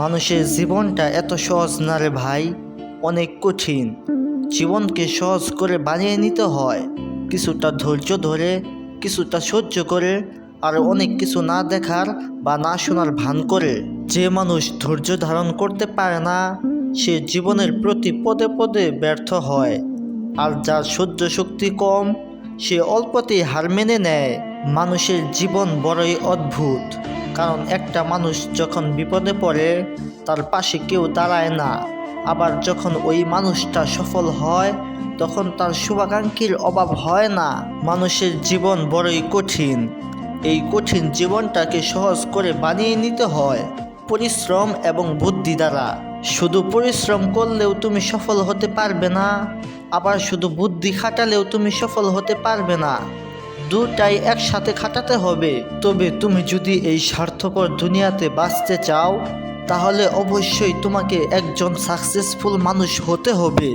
মানুষের জীবনটা এত সহজ না রে ভাই, অনেক কঠিন। জীবনকে সহজ করে বানিয়ে নিতে হয়, কিছুটা ধৈর্য ধরে, কিছুটা সহ্য করে, আর অনেক কিছু না দেখার বা না শোনার ভান করে। যে মানুষ ধৈর্য ধারণ করতে পারে না, সে জীবনের প্রতি পদে পদে ব্যর্থ হয়, আর যার সহ্য শক্তি কম, সে অল্পতেই হার মেনে নেয়। মানুষের জীবন বড়ই অদ্ভুত। কারণ একটা মানুষ যখন বিপদে পড়ে, তার পাশে কেউ দাঁড়ায় না। আবার যখন ওই মানুষটা সফল হয়, তখন তার শুভাকাঙ্ক্ষীর অভাব হয় না। মানুষের জীবন বড়ই কঠিন। এই কঠিন জীবনটাকে সহজ করে বানিয়ে নিতে হয় পরিশ্রম এবং বুদ্ধি দ্বারা। শুধু পরিশ্রম করলেও তুমি সফল হতে পারবে না, আবার শুধু বুদ্ধি খাটালেও তুমি সফল হতে পারবে না। দুটাই একসাথে খাটাতে হবে। তবে তুমি যদি এই স্বার্থপর দুনিয়াতে বাঁচতে চাও, তাহলে অবশ্যই তোমাকে একজন সাকসেসফুল মানুষ হতে হবে।